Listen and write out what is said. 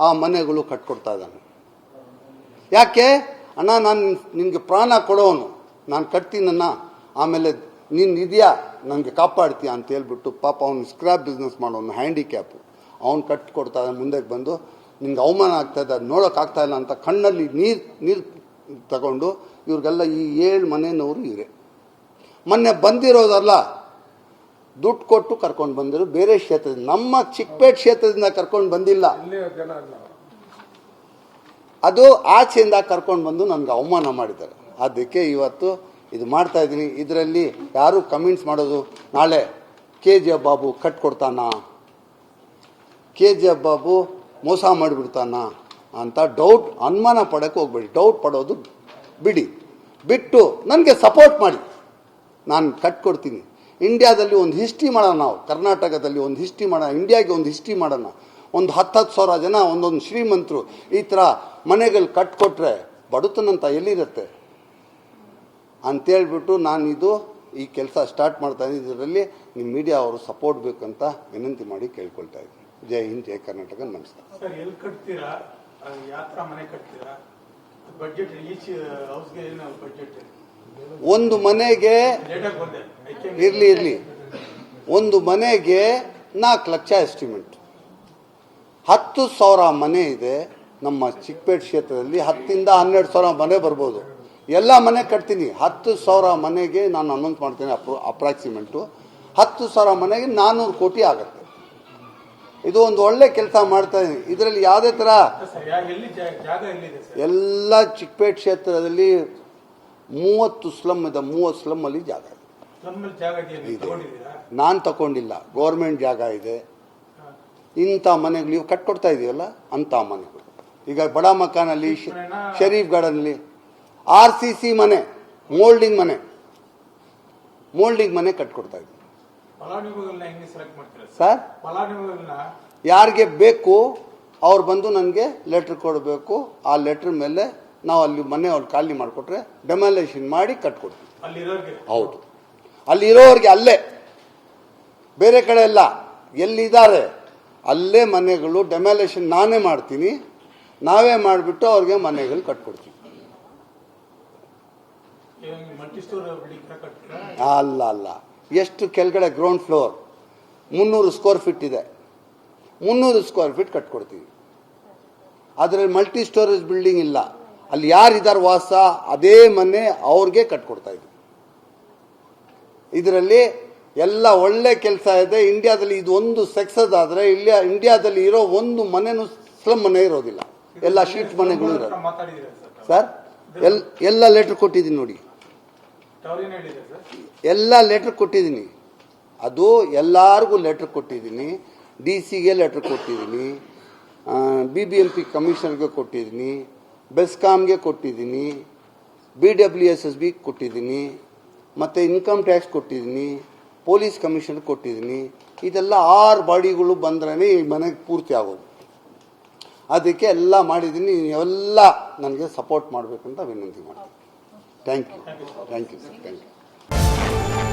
ಆ ಮನೆಗಳು ಕಟ್ಕೊಡ್ತಾ ಇದ್ದಾನೆ. ಯಾಕೆ? ಅಣ್ಣ, ನಾನು ನಿನಗೆ ಪ್ರಾಣ ಕೊಡೋನು. ನಾನು ಕಟ್ತೀನಣ್ಣ. ಆಮೇಲೆ ನೀನು ಇದೆಯಾ? ನನಗೆ ಕಾಪಾಡ್ತೀಯ ಅಂತ ಹೇಳ್ಬಿಟ್ಟು ಪಾಪ ಅವ್ನು ಸ್ಕ್ರಾಪ್ ಬಿಸ್ನೆಸ್ ಮಾಡೋನು ಹ್ಯಾಂಡಿಕ್ಯಾಪು ಅವ್ನು ಕಟ್ಕೊಡ್ತಾ ಮುಂದಕ್ಕೆ ಬಂದು ನಿಂಗೆ ಅವಮಾನ ಆಗ್ತಾ ಇದೆ ನೋಡೋಕ್ಕಾಗ್ತಾ ಇಲ್ಲ ಅಂತ ಕಣ್ಣಲ್ಲಿ ನೀರು ನೀರು ತಗೊಂಡು ಇವ್ರಿಗೆಲ್ಲ ಈ ಏಳು ಮನೆಯವರು ಇವರೇ. ಮೊನ್ನೆ ಬಂದಿರೋದಲ್ಲ ದುಡ್ಡು ಕೊಟ್ಟು ಕರ್ಕೊಂಡು ಬಂದಿರೋ. ಬೇರೆ ಕ್ಷೇತ್ರದಿಂದ ನಮ್ಮ ಚಿಕ್ಕಪೇಟ್ ಕ್ಷೇತ್ರದಿಂದ ಕರ್ಕೊಂಡು ಬಂದಿಲ್ಲ. ಅದು ಆಚೆಯಿಂದ ಕರ್ಕೊಂಡು ಬಂದು ನನಗೆ ಅವಮಾನ ಮಾಡಿದ್ದಾರೆ. ಅದಕ್ಕೆ ಇವತ್ತು ಇದು ಮಾಡ್ತಾ ಇದ್ದೀನಿ. ಇದರಲ್ಲಿ ಯಾರು ಕಮೆಂಟ್ಸ್ ಮಾಡೋದು? ನಾಳೆ ಕೆ ಜಿ ಎಫ್ ಬಾಬು ಕಟ್ಕೊಡ್ತಾನ ಕೆ ಜಿ ಎಫ್ ಬಾಬು ಮೋಸ ಮಾಡಿಬಿಡ್ತಾನ ಅಂತ ಡೌಟ್ ಅನುಮಾನ ಪಡೋಕ್ಕೆ ಹೋಗ್ಬೇಡಿ. ಡೌಟ್ ಪಡೋದು ಬಿಡಿ. ಬಿಟ್ಟು ನನಗೆ ಸಪೋರ್ಟ್ ಮಾಡಿ. ನಾನು ಕಟ್ಕೊಡ್ತೀನಿ ಇಂಡಿಯಾದಲ್ಲಿ ಒಂದು ಹಿಸ್ಟ್ರಿ ಮಾಡೋಣ ನಾವು, ಕರ್ನಾಟಕದಲ್ಲಿ ಒಂದು ಹಿಸ್ಟ್ರಿ ಮಾಡೋಣ, ಇಂಡಿಯಾಗೆ ಒಂದು ಹಿಸ್ಟ್ರಿ ಮಾಡೋಣ. ಒಂದು ಹತ್ತು ಹತ್ತು ಸಾವಿರ ಜನ, ಒಂದೊಂದು ಶ್ರೀಮಂತರು ಈ ಥರ ಮನೆಗಳು ಕಟ್ಕೊಟ್ರೆ ಬಡತನಂತ ಎಲ್ಲಿರುತ್ತೆ? ಅಂತೇಳ್ಬಿಟ್ಟು ನಾನಿದು ಈ ಕೆಲಸ ಸ್ಟಾರ್ಟ್ ಮಾಡ್ತಾ ಇದರಲ್ಲಿ ನಿಮ್ಮ ಮೀಡಿಯಾ ಅವರು ಸಪೋರ್ಟ್ ಬೇಕಂತ ವಿನಂತಿ ಮಾಡಿ ಕೇಳ್ಕೊಳ್ತಾ ಇದ್ದೀನಿ. ಜೈ ಹಿಂದ್, ಜೈ ಕರ್ನಾಟಕ, ನಮಸ್ಕಾರ. ಸರ್, ಎಲ್ಲಿ ಒಂದು ಮನೆಗೆ ಇರ್ಲಿ ಇರ್ಲಿ. ಒಂದು ಮನೆಗೆ ನಾಲ್ಕು ಲಕ್ಷ ಎಸ್ಟಿಮೇಟ್ ಹತ್ತು ಸಾವಿರ ಮನೆ ಇದೆ ನಮ್ಮ ಚಿಕ್ಕಪೇಟೆ ಕ್ಷೇತ್ರದಲ್ಲಿ ಹತ್ತಿಂದ ಹನ್ನೆರಡು ಸಾವಿರ ಮನೆ ಬರ್ಬೋದು. ಎಲ್ಲ ಮನೆ ಕಟ್ತೀನಿ. ಹತ್ತು ಸಾವಿರ ಮನೆಗೆ ನಾನು ಅನೌನ್ಸ್ ಮಾಡ್ತೀನಿ ಅಪ್ರೋ ಅಪ್ರಾಕ್ಸಿಮೆಂಟು ಹತ್ತು ಸಾವಿರ ಮನೆಗೆ ನಾನ್ನೂರು ಕೋಟಿ ಆಗುತ್ತೆ. ಇದು ಒಂದು ಒಳ್ಳೆ ಕೆಲಸ ಮಾಡ್ತಾ ಇದ್ದೀನಿ ಇದರಲ್ಲಿ ಯಾವುದೇ ಥರ ಎಲ್ಲ ಚಿಕ್ಕಪೇಟೆ ಕ್ಷೇತ್ರದಲ್ಲಿ ಮೂವತ್ತು ಸ್ಲಮ್ ಇದೆ ಮೂವತ್ತು ಸ್ಲಮ್ಮಲ್ಲಿ ಜಾಗ ಇದೆ. ನಾನು ತಗೊಂಡಿಲ್ಲ. ಗೌರ್ಮೆಂಟ್ ಜಾಗ ಇದೆ. ಇಂಥ ಮನೆಗಳು ನೀವು ಕಟ್ಕೊಡ್ತಾ ಇದೆಯಲ್ಲ? ಅಂಥ ಮನೆಗಳು. ಈಗ ಬಡ ಮಕಾನಲ್ಲಿ ಶರೀಫ್ ಗಾರ್ಡನ್ಲಿ ಆರ್ ಸಿ ಸಿ ಮನೆ ಮೋಲ್ಡಿಂಗ್ ಮನೆ ಮೋಲ್ಡಿಂಗ್ ಮನೆ ಕಟ್ಕೊಡ್ತಾ ಇದ್ದೀವಿ ಸರ್? ಯಾರಿಗೆ ಬೇಕು ಅವ್ರು ಬಂದು ನನಗೆ ಲೆಟ್ರ್ ಕೊಡಬೇಕು. ಆ ಲೆಟ್ರ್ ಮೇಲೆ ನಾವು ಅಲ್ಲಿ ಮನೆ ಅವ್ರು ಖಾಲಿ ಮಾಡಿಕೊಟ್ರೆ ಡೆಮಾಲೇಷನ್ ಮಾಡಿ ಕಟ್ಕೊಡ್ತೀವಿ. ಹೌದು. ಅಲ್ಲಿರೋರಿಗೆ ಅಲ್ಲೇ. ಬೇರೆ ಕಡೆ ಎಲ್ಲ ಎಲ್ಲಿದ್ದಾರೆ? ಅಲ್ಲೇ ಮನೆಗಳು ಡೆಮಾಲೇಷನ್ ನಾನೇ ಮಾಡ್ತೀನಿ. ನಾವೇ ಮಾಡಿಬಿಟ್ಟು ಅವ್ರಿಗೆ ಮನೆಗಳು ಕಟ್ಕೊಡ್ತೀವಿ. ಅಲ್ಲ ಅಲ್ಲ. ಎಷ್ಟು ಕೆಳಗಡೆ ಗ್ರೌಂಡ್ ಫ್ಲೋರ್ ಮುನ್ನೂರು ಸ್ಕ್ವೇರ್ ಫೀಟ್ ಇದೆ. ಮುನ್ನೂರು ಸ್ಕ್ವೇರ್ ಫೀಟ್ ಕಟ್ಕೊಡ್ತೀವಿ. ಅದರಲ್ಲಿ ಮಲ್ಟಿ ಸ್ಟೋರೇಜ್ ಬಿಲ್ಡಿಂಗ್ ಇಲ್ಲ. ಅಲ್ಲಿ ಯಾರಿದ್ದಾರೆ ವಾಸ, ಅದೇ ಮನೆ ಅವ್ರಿಗೆ ಕಟ್ಕೊಡ್ತಾ ಇದ್ರು. ಇದರಲ್ಲಿ ಎಲ್ಲ ಒಳ್ಳೆ ಕೆಲಸ ಇದೆ. ಇಂಡಿಯಾದಲ್ಲಿ ಇದು ಒಂದು ಸಕ್ಸಸ್ ಆದರೆ ಇಲ್ಲಿ, ಇಂಡಿಯಾದಲ್ಲಿ ಇರೋ ಒಂದು ಮನೆನೂ ಸ್ಲಮ್ ಮನೆ ಇರೋದಿಲ್ಲ. ಎಲ್ಲ ಶೀಟ್ ಮನೆಗಳು ಇರೋದು. ಸರ್ ಎಲ್, ಎಲ್ಲ ಲೆಟ್ರ್ ಕೊಟ್ಟಿದ್ದೀನಿ ನೋಡಿ. ಎಲ್ಲ ಲೆಟ್ರ್ ಕೊಟ್ಟಿದ್ದೀನಿ. ಅದು ಎಲ್ಲರಿಗೂ ಲೆಟ್ರ್ ಕೊಟ್ಟಿದ್ದೀನಿ. ಡಿ ಸಿಗೆ ಲೆಟ್ರ್ ಕೊಟ್ಟಿದ್ದೀನಿ. ಬಿ ಬಿ ಎಂ ಪಿ ಕಮಿಷನರ್ಗೆ ಕೊಟ್ಟಿದ್ದೀನಿ. ಬೆಸ್ಕಾಮ್ಗೆ ಕೊಟ್ಟಿದ್ದೀನಿ B W S S B ಕೊಟ್ಟಿದ್ದೀನಿ, ಮತ್ತು ಇನ್ಕಮ್ ಟ್ಯಾಕ್ಸ್ ಕೊಟ್ಟಿದ್ದೀನಿ ಪೊಲೀಸ್ ಕಮಿಷನ್ ಕೊಟ್ಟಿದ್ದೀನಿ. ಇದೆಲ್ಲ ಆರು ಬಾಡಿಗಳು ಬಂದ್ರೇ ಈ ಮನೆಗೆ ಪೂರ್ತಿ ಆಗೋದು. ಅದಕ್ಕೆ ಎಲ್ಲ ಮಾಡಿದ್ದೀನಿ, ಎಲ್ಲ ನನಗೆ ಸಪೋರ್ಟ್ ಮಾಡಬೇಕಂತ ವಿನಂತಿ ಮಾಡ್ತೀನಿ. Thank you thank you sir thank you